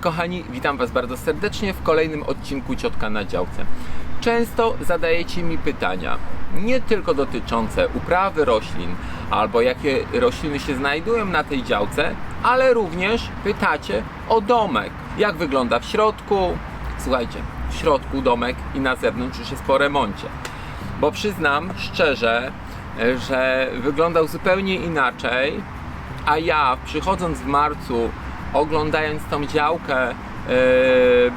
kochani, witam Was bardzo serdecznie w kolejnym odcinku Ciotka na działce. Często zadajecie mi pytania, nie tylko dotyczące uprawy roślin, albo jakie rośliny się znajdują na tej działce, ale również pytacie o domek. Jak wygląda w środku? Słuchajcie, w środku domek i na zewnątrz już jest po remoncie. Bo przyznam szczerze, że wyglądał zupełnie inaczej, a ja przychodząc w marcu, oglądając tą działkę, e,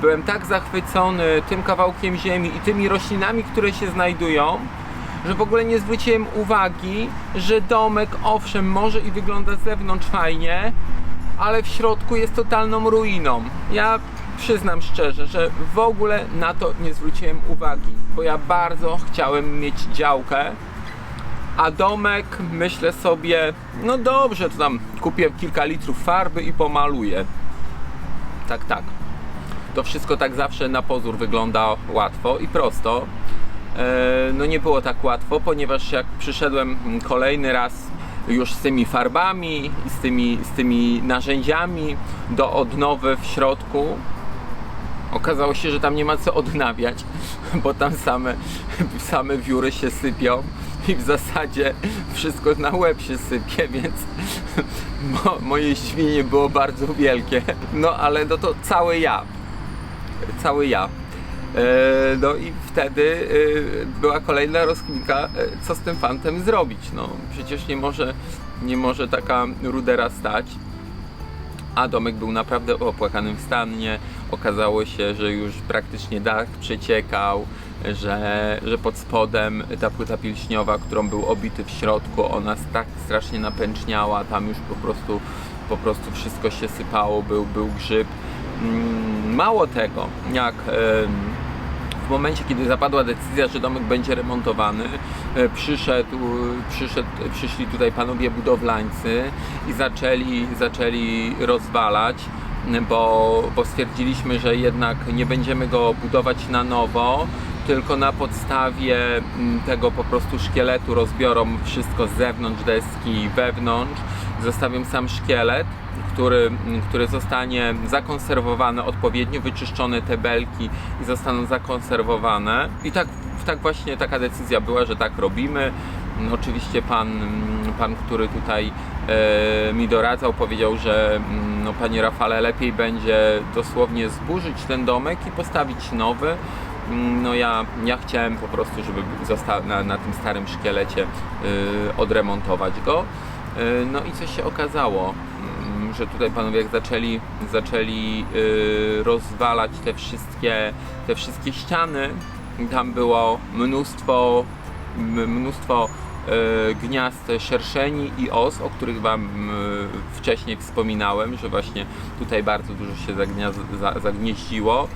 byłem tak zachwycony tym kawałkiem ziemi i tymi roślinami, które się znajdują, że w ogóle nie zwróciłem uwagi, że domek owszem może i wygląda z zewnątrz fajnie, ale w środku jest totalną ruiną. Ja przyznam szczerze, że w ogóle na to nie zwróciłem uwagi, bo ja bardzo chciałem mieć działkę, a domek myślę sobie, no dobrze, to tam kupię kilka litrów farby i pomaluję. Tak, tak. To wszystko tak zawsze na pozór wygląda łatwo i prosto. E, No nie było tak łatwo, ponieważ jak przyszedłem kolejny raz już z tymi farbami i z tymi, z tymi narzędziami do odnowy w środku, okazało się, że tam nie ma co odnawiać, bo tam same, same wióry się sypią i w zasadzie wszystko na łeb się sypie, więc mo, moje zdziwienie było bardzo wielkie. No ale no to cały ja. Cały ja. E, No i wtedy e, była kolejna rozkminka, e, co z tym fantem zrobić. No przecież nie może, nie może taka rudera stać a domek był naprawdę w stanie. Okazało się, że już praktycznie dach przeciekał, że, że pod spodem ta płyta pilśniowa, którą był obity w środku, ona tak strasznie napęczniała, tam już po prostu, po prostu wszystko się sypało, był, był grzyb. Mm, Mało tego, jak w momencie, kiedy zapadła decyzja, że domek będzie remontowany, e, przyszedł, przyszedł, przyszli tutaj panowie budowlańcy i zaczęli, zaczęli rozwalać, bo, bo stwierdziliśmy, że jednak nie będziemy go budować na nowo, tylko na podstawie mm, tego po prostu szkieletu rozbiorą wszystko z zewnątrz deski i wewnątrz, zostawią sam szkielet który, który zostanie zakonserwowany, odpowiednio wyczyszczone te belki i zostaną zakonserwowane. I tak, tak właśnie taka decyzja była, że tak robimy. Oczywiście pan, pan który tutaj e, mi doradzał, powiedział, że mm, no, panie Rafale, lepiej będzie dosłownie zburzyć ten domek i postawić nowy. No ja, ja chciałem po prostu, żeby został na, na tym starym szkielecie y, odremontować go. Y, No i co się okazało, mm, że tutaj panowie jak zaczęli, zaczęli y, rozwalać te wszystkie, te wszystkie ściany, tam było mnóstwo, mnóstwo y, gniazd szerszeni i os, o których wam y, wcześniej wspominałem, że właśnie tutaj bardzo dużo się zagniaz- za- zagnieździło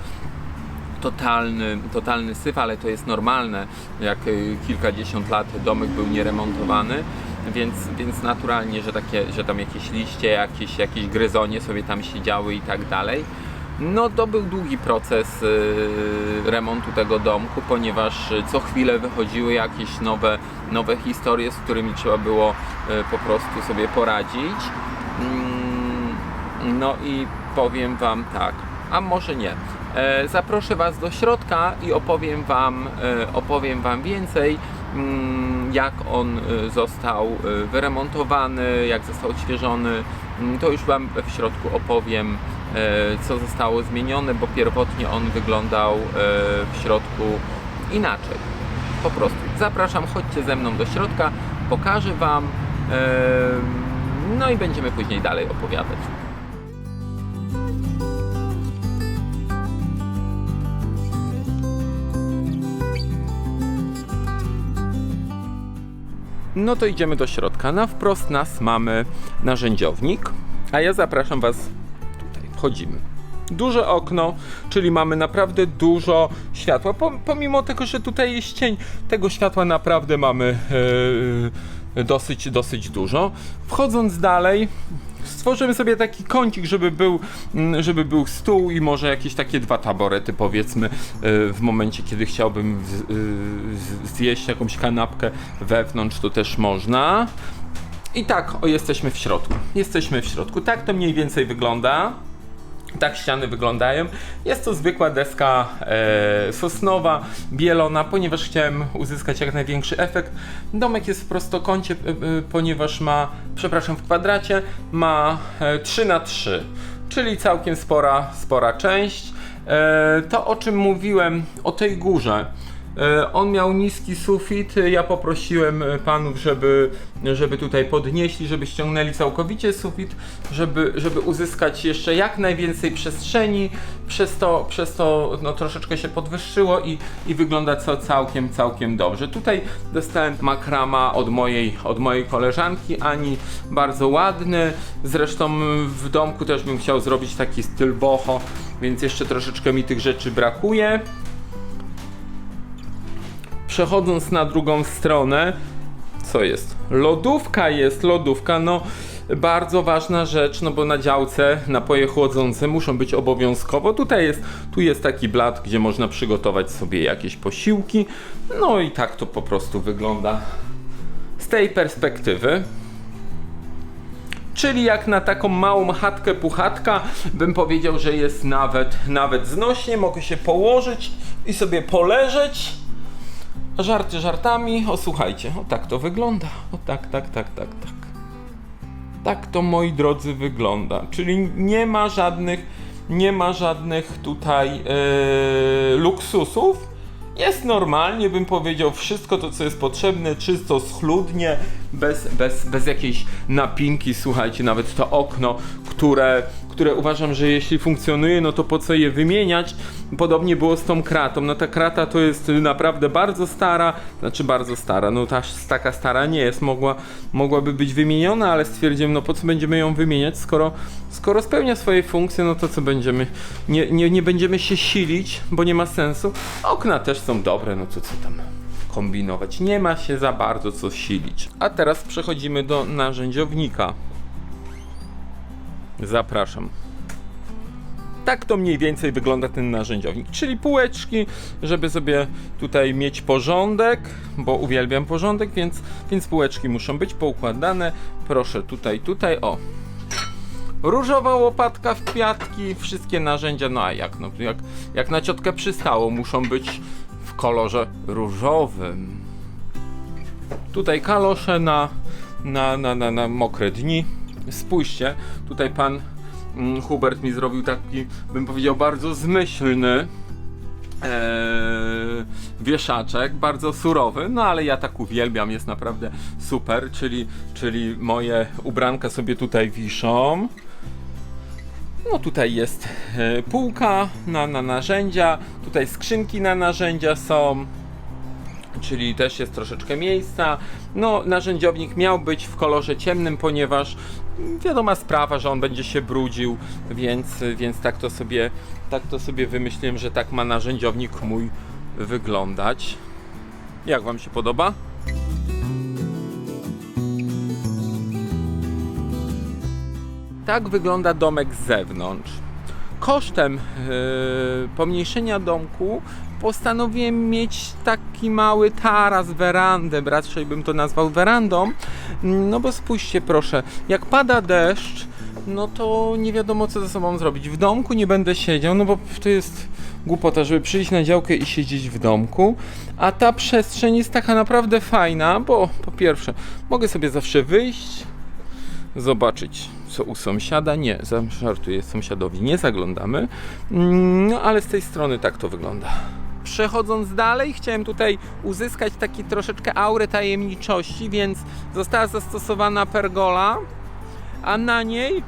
totalny, totalny syf, ale to jest normalne, jak y, kilkadziesiąt lat domek był nieremontowany, więc, więc naturalnie, że, takie, że tam jakieś liście, jakieś, jakieś gryzonie sobie tam siedziały i tak dalej. No to był długi proces y, remontu tego domku, ponieważ y, co chwilę wychodziły jakieś nowe, nowe historie, z którymi trzeba było y, po prostu sobie poradzić. Mm, No i powiem Wam tak, a może nie. E, Zaproszę Was do środka i opowiem Wam, e, opowiem wam więcej, mm, jak on e, został wyremontowany, jak został odświeżony. Mm, To już Wam w środku opowiem, co zostało zmienione, bo pierwotnie on wyglądał w środku inaczej. Po prostu. Zapraszam, chodźcie ze mną do środka, pokażę Wam, no i będziemy później dalej opowiadać. No to idziemy do środka. Na wprost nas mamy narzędziownik, a ja zapraszam Was tutaj. Wchodzimy. Duże okno, czyli mamy naprawdę dużo światła. Pom- Pomimo tego, że tutaj jest cień, tego światła naprawdę mamy e, dosyć, dosyć dużo. Wchodząc dalej, stworzymy sobie taki kącik, żeby był, mm, żeby był stół i może jakieś takie dwa taborety powiedzmy e, w momencie, kiedy chciałbym z- zjeść jakąś kanapkę wewnątrz, to też można. I tak, o, jesteśmy w środku. Jesteśmy w środku. Tak to mniej więcej wygląda. Tak ściany wyglądają. Jest to zwykła deska e, sosnowa, bielona, ponieważ chciałem uzyskać jak największy efekt. Domek jest w prostokącie, e, e, ponieważ ma, przepraszam, w kwadracie ma e, 3 na 3 czyli całkiem spora, spora część. E, to o czym mówiłem, o tej górze. E, On miał niski sufit. Ja poprosiłem panów, żeby, żeby tutaj podnieśli, żeby ściągnęli całkowicie sufit, żeby, żeby uzyskać jeszcze jak najwięcej przestrzeni. Przez to, przez to no, troszeczkę się podwyższyło i, i wygląda to całkiem, całkiem dobrze. Tutaj dostałem makrama od mojej, od mojej koleżanki Ani, bardzo ładny. Zresztą w domku też bym chciał zrobić taki styl boho, więc jeszcze troszeczkę mi tych rzeczy brakuje. Przechodząc na drugą stronę, co jest? Lodówka jest, lodówka, no bardzo ważna rzecz, no bo na działce napoje chłodzące muszą być obowiązkowo. Tutaj jest, tu jest taki blat, gdzie można przygotować sobie jakieś posiłki. No i tak to po prostu wygląda z tej perspektywy. Czyli jak na taką małą chatkę puchatka, bym powiedział, że jest nawet, nawet znośnie. Mogę się położyć i sobie poleżeć. Żarty żartami. O słuchajcie, o tak to wygląda. O tak, tak, tak, tak, tak. Tak to moi drodzy wygląda. Czyli nie ma żadnych, nie ma żadnych tutaj e, luksusów. Jest normalnie, bym powiedział, wszystko to, co jest potrzebne, czysto, schludnie, bez, bez, bez jakiejś napinki. Słuchajcie, nawet to okno, które, które uważam, że jeśli funkcjonuje, no to po co je wymieniać? Podobnie było z tą kratą. No ta krata to jest naprawdę bardzo stara, znaczy bardzo stara, no ta, taka stara nie jest, mogła, mogłaby być wymieniona, ale stwierdziłem, no po co będziemy ją wymieniać, skoro, skoro spełnia swoje funkcje, no to co będziemy, nie, nie, nie będziemy się silić, bo nie ma sensu. Okna też są dobre, no to co tam kombinować, nie ma się za bardzo co silić. A teraz przechodzimy do narzędziownika. Zapraszam. Tak to mniej więcej wygląda ten narzędziownik, czyli półeczki, żeby sobie tutaj mieć porządek, bo uwielbiam porządek, więc, więc półeczki muszą być poukładane. Proszę tutaj, tutaj, o. Różowa łopatka w kwiatki, wszystkie narzędzia, no a jak, no jak, jak na ciotkę przystało, muszą być w kolorze różowym. Tutaj kalosze na, na, na, na, na mokre dni. Spójrzcie, tutaj pan mm, Hubert mi zrobił taki, bym powiedział, bardzo zmyślny e, wieszaczek, bardzo surowy, no ale ja tak uwielbiam, jest naprawdę super, czyli, czyli moje ubranka sobie tutaj wiszą. No tutaj jest e, półka na, na narzędzia, tutaj skrzynki na narzędzia są, czyli też jest troszeczkę miejsca. No, narzędziownik miał być w kolorze ciemnym, ponieważ wiadoma sprawa, że on będzie się brudził, więc, więc tak, to sobie, tak to sobie wymyśliłem, że tak ma narzędziownik mój wyglądać. Jak Wam się podoba? Tak wygląda domek z zewnątrz. Kosztem yy, pomniejszenia domku postanowiłem mieć taki mały taras, werandę, raczej bym to nazwał werandą. No bo spójrzcie proszę, jak pada deszcz, no to nie wiadomo co ze sobą zrobić. W domku nie będę siedział, no bo to jest głupota, żeby przyjść na działkę i siedzieć w domku. A ta przestrzeń jest taka naprawdę fajna, bo po pierwsze mogę sobie zawsze wyjść, zobaczyć co u sąsiada. Nie, żartuję, sąsiadowi nie zaglądamy. Mm, No ale z tej strony tak to wygląda. Przechodząc dalej, chciałem tutaj uzyskać taki troszeczkę aurę tajemniczości, więc została zastosowana pergola, a na niej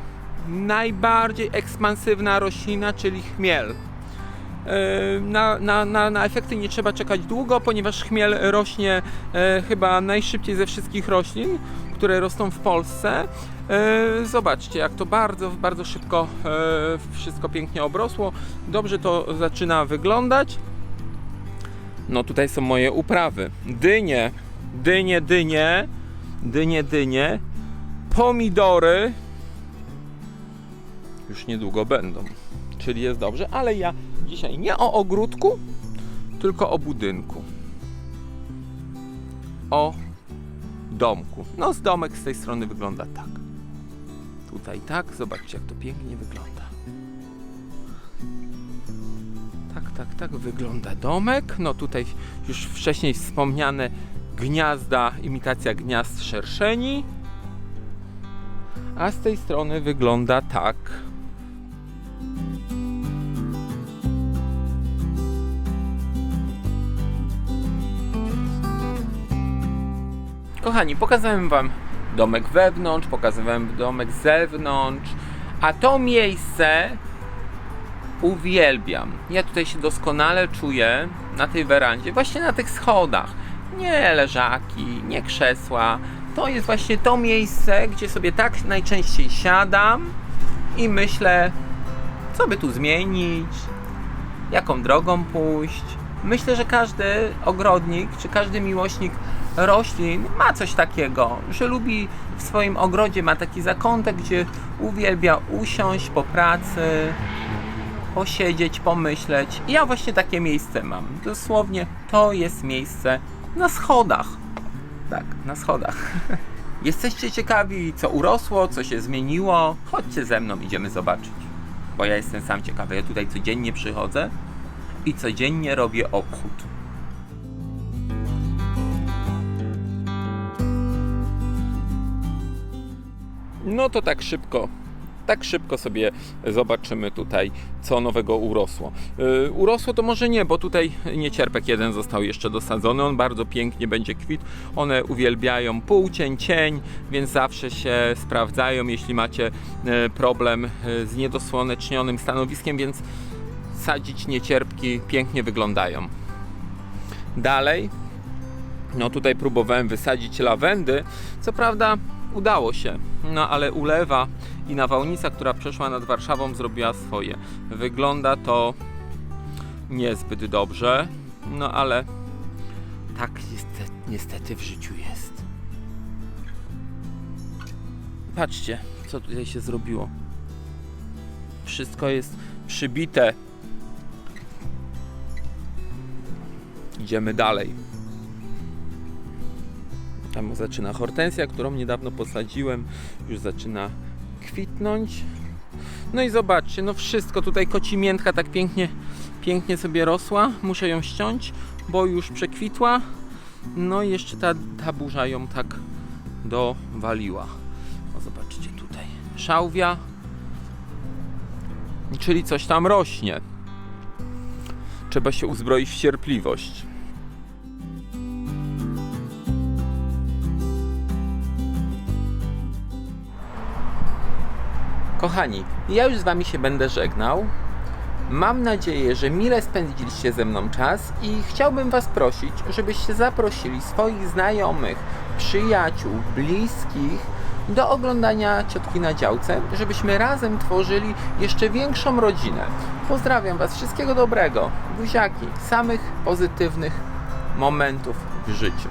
najbardziej ekspansywna roślina, czyli chmiel. E, Na, na, na, na efekty nie trzeba czekać długo, ponieważ chmiel rośnie e, chyba najszybciej ze wszystkich roślin, które rosną w Polsce. E, Zobaczcie, jak to bardzo, bardzo szybko e, wszystko pięknie obrosło. Dobrze to zaczyna wyglądać. No tutaj są moje uprawy. Dynie, dynie, dynie, dynie, dynie, pomidory. Już niedługo będą, czyli jest dobrze, ale ja dzisiaj nie o ogródku, tylko o budynku. O domku. No, z domek z tej strony wygląda tak. Tutaj tak, zobaczcie jak to pięknie wygląda. Tak, tak wygląda domek. No tutaj już wcześniej wspomniane gniazda, imitacja gniazd szerszeni. A z tej strony wygląda tak. Kochani, pokazałem Wam domek wewnątrz, pokazywałem domek z zewnątrz, a to miejsce uwielbiam. Ja tutaj się doskonale czuję na tej werandzie, właśnie na tych schodach. Nie leżaki, nie krzesła. To jest właśnie to miejsce, gdzie sobie tak najczęściej siadam i myślę, co by tu zmienić, jaką drogą pójść. Myślę, że każdy ogrodnik czy każdy miłośnik roślin ma coś takiego, że lubi w swoim ogrodzie, ma taki zakątek, gdzie uwielbia usiąść po pracy, posiedzieć, pomyśleć. I ja właśnie takie miejsce mam. Dosłownie to jest miejsce na schodach. Tak, na schodach. Jesteście ciekawi, co urosło, co się zmieniło? Chodźcie ze mną, idziemy zobaczyć. Bo ja jestem sam ciekawy. Ja tutaj codziennie przychodzę i codziennie robię obchód. No to tak szybko. Tak szybko sobie zobaczymy tutaj, co nowego urosło. Yy, urosło to może nie, bo tutaj niecierpek jeden został jeszcze dosadzony. On bardzo pięknie będzie kwitł. One uwielbiają półcień, cień, więc zawsze się sprawdzają, jeśli macie yy, problem yy, z niedosłonecznionym stanowiskiem, więc sadzić niecierpki pięknie wyglądają. Dalej, no tutaj próbowałem wysadzić lawendy. Co prawda udało się, no ale ulewa i nawałnica, która przeszła nad Warszawą, zrobiła swoje. Wygląda to niezbyt dobrze, no ale tak niestety, niestety w życiu jest. Patrzcie, co tutaj się zrobiło. Wszystko jest przybite. Idziemy dalej. Tam zaczyna hortensja, którą niedawno posadziłem, już zaczyna kwitnąć. No i zobaczcie, no wszystko, tutaj kocimiętka tak pięknie, pięknie sobie rosła. Muszę ją ściąć, bo już przekwitła. No i jeszcze ta, ta burza ją tak dowaliła. O, zobaczcie tutaj. Szałwia, czyli coś tam rośnie. Trzeba się uzbroić w cierpliwość. Kochani, ja już z Wami się będę żegnał. Mam nadzieję, że mile spędziliście ze mną czas i chciałbym Was prosić, żebyście zaprosili swoich znajomych, przyjaciół, bliskich do oglądania ciotki na działce, żebyśmy razem tworzyli jeszcze większą rodzinę. Pozdrawiam Was, wszystkiego dobrego, buziaki, samych pozytywnych momentów w życiu.